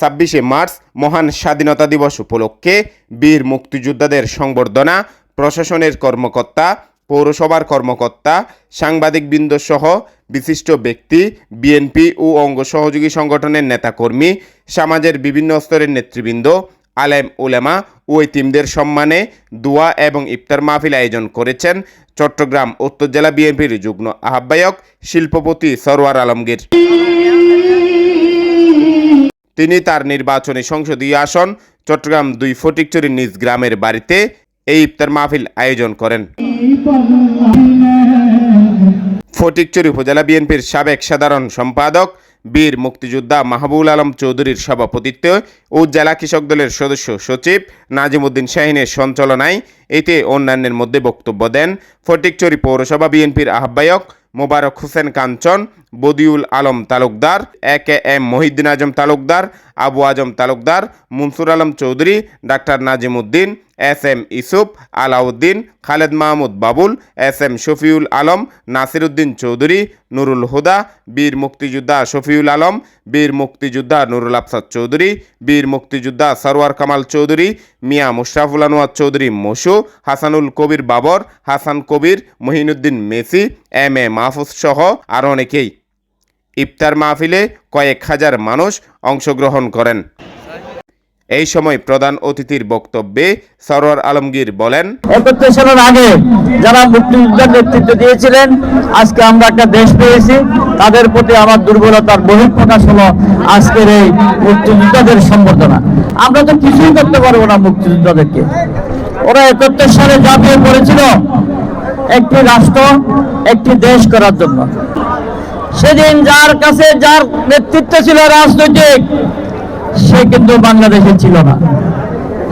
ছাব্বিশে মার্চ মহান স্বাধীনতা দিবস উপলক্ষে বীর মুক্তিযোদ্ধাদের সংবর্ধনা, প্রশাসনের কর্মকর্তা, পৌরসভার কর্মকর্তা সাংবাদিকবৃন্দ সহ বিশিষ্ট ব্যক্তি বিএনপি ও অঙ্গ সহযোগী সংগঠনের নেতাকর্মী, সমাজের বিভিন্ন স্তরের নেতৃবৃন্দ, আলেম উলেমা ও ইতিমদের সম্মানে দোয়া এবং ইফতার মাহফিল আয়োজন করেছেন চট্টগ্রাম উত্তর জেলা বিএনপির যুগ্ম আহ্বায়ক, শিল্পপতি সরওয়ার আলমগীর। তিনি তার নির্বাচনী সংসদীয় আসন, চট্টগ্রাম দুই ফটিকচুরি নিজ গ্রামের বাড়িতে এই ইফতার মাহফিল আয়োজন করেন। ফটিকচুরি উপজেলা বিএনপির সাবেক সাধারণ সম্পাদক বীর মুক্তিযোদ্ধা মাহবুল আলম চৌধুরীর সভাপতিত্বে ও জেলা কৃষক দলের সদস্য সচিব নাজিমুদ্দিন শাহিনের সঞ্চালনায় এতে অন্যান্যের মধ্যে বক্তব্য দেন ফটিকচুরি পৌরসভা বিএনপির আহ্বায়ক Mobarak Hossain Kanchan Badiul Alam Talukdar A K M Mohiuddin Azam Talukdar, Abu Azam Talukdar, Mansur Alam Chowdhury, doctor Nazimuddin, S M Yusuf Alauddin, Khaled Mahmud Babul, S M Shafiul Alam, Nasiruddin Chowdhury, Nurul Huda, বীর মুক্তিযোদ্ধা শফিউল আলম, বীর মুক্তিযোদ্ধা নুরুল আফসাদ চৌধুরী, বীর মুক্তিযোদ্ধা Sarwar Kamal Chowdhury, Mia Musharraful Anwar Chowdhury Moshu Hasanul Kabir Babar, Hasan Kabir, Mohiuddin Messi, M A Mahfuz সহ আরও অনেকেই। ইফতার মাহফিলে কয়েক হাজার মানুষ অংশগ্রহণ করেন। এই সময় প্রধান অতিথির বক্তব্যে সরোয়ার আলমগীর বলেন একত্রিশ সালের আগে যারা মুক্তিযুদ্ধের নেতৃত্ব দিয়েছিলেন, আজকে আমরা একটা দেশ পেয়েছি। তাদের প্রতি আমার দুর্বলতার বহিঃপ্রকাশ হলো আজকের এই মুক্তিযোদ্ধাদের সম্বর্ধনা। আমরা তো কিছুই করতে পারব না মুক্তিযোদ্ধাদেরকে ওরা একত্রিশ সালে ঝাঁপিয়ে পড়েছিল, একটি রাষ্ট্র, একটি দেশ করার জন্য। সেদিন যার কাছে যার নেতৃত্ব ছিল রাজনৈতিক, সে কিন্তু বাংলাদেশে ছিল না।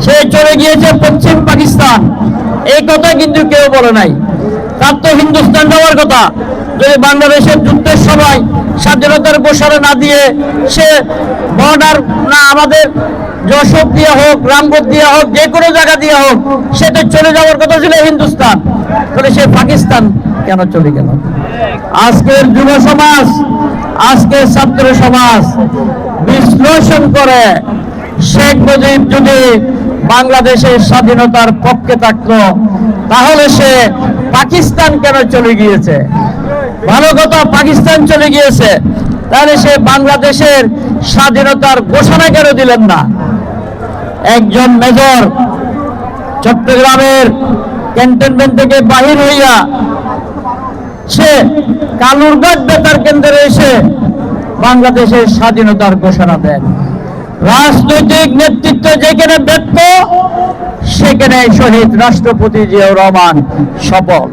সে চলে গিয়েছে পশ্চিম পাকিস্তান। এই কথা কিন্তু কেউ বলে নাই। তার তো হিন্দুস্তান যাওয়ার কথা। যদি বাংলাদেশের যুদ্ধের সময় স্বাধীনতার ঘোষণা না দিয়ে সে বর্ডার না আমাদের যশোর দিয়ে হোক, রামগড় দিয়ে হোক, যে কোনো জায়গা দিয়ে হোক, সে তো চলে যাওয়ার কথা ছিল হিন্দুস্তান। তাহলে সে পাকিস্তান কেন চলে গেল? আজকের যুব সমাজ, আজকের ছাত্র সমাজ বিশ্লেষণ করে শেখ মুজিব যদি বাংলাদেশের স্বাধীনতার পক্ষে থাকতো, তাহলে সে পাকিস্তান কেন চলে গিয়েছে? ভালো কথা, পাকিস্তান চলে গিয়েছে। তাহলে সে বাংলাদেশের স্বাধীনতার ঘোষণা কেন দিলেন না? একজন মেজর চট্টগ্রামের ক্যান্টনমেন্ট থেকে বাহির হইয়া সে কালুরঘাট বেতার কেন্দ্রে এসে বাংলাদেশের স্বাধীনতার ঘোষণা দেন। রাজনৈতিক নেতৃত্ব যেখানে ব্যক্ত, সেখানে শহীদ রাষ্ট্রপতি জিয়াউর রহমান শপথ